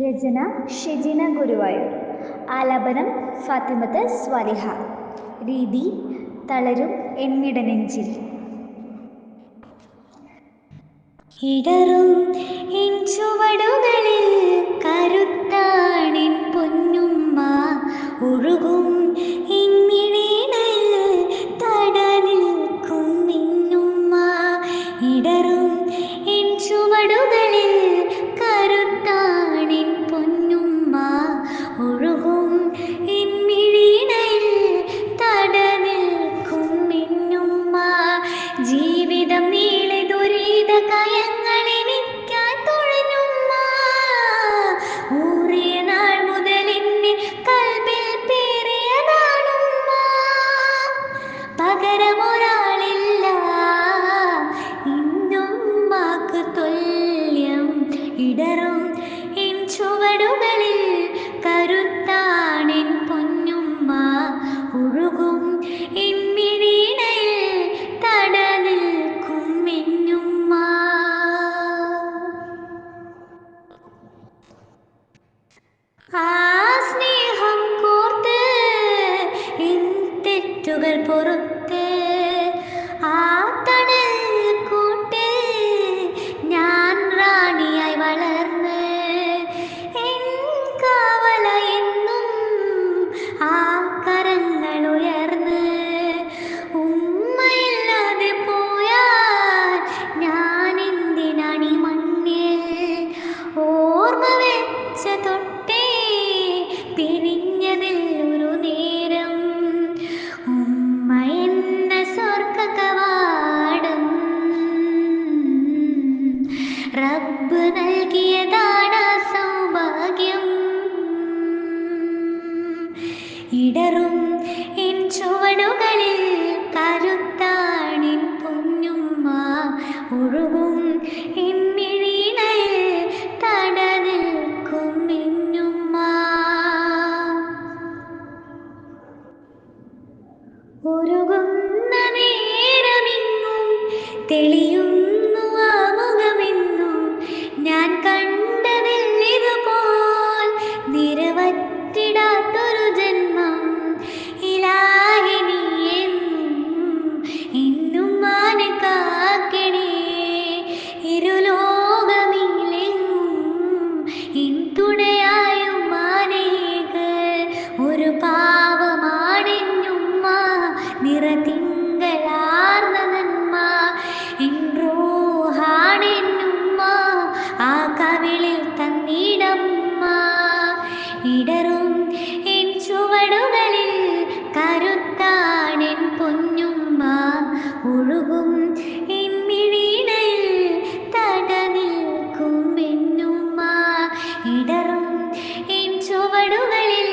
രചന ഷിജിന ഗുരുവായൂർ. ആലാപനം ഫാത്തിമത്ത് സ്വാലിഹ. രീതി തളരും എന്നിട നെഞ്ചിൽ ഇടറും എൻ ചുവടുകളിൽ കരുത്താണിൻ പൊന്നുമ്മ. ഒഴുകും എന്നിടയിൽ തടനിൽക്കും മിന്നുമ്മ. ഇടറും എൻ ചുവടുകളിൽ കരുത്താൻ ആ സ്നേഹം കോർത്ത് എൻ തെറ്റുകൾ പൊറുത്ത് വിടരും എൻ ചുവടുകളിൽ കരുത്താണിൻ പൊന്നുമ്മ. ഒഴുകും എന്നിഴീണയിൽ തടനിൽക്കും മിന്നുമ്മ. ഉരുകുന്ന നേരമിങ്ങും തെളി ഒഴുകും എമ്മിഴീണൽ തട നിൽക്കും ഇടറും. എൻ ചുവടുകളിൽ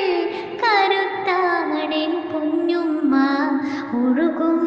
കരുത്താടൻ പൊന്നുമ്മ ഒഴുകും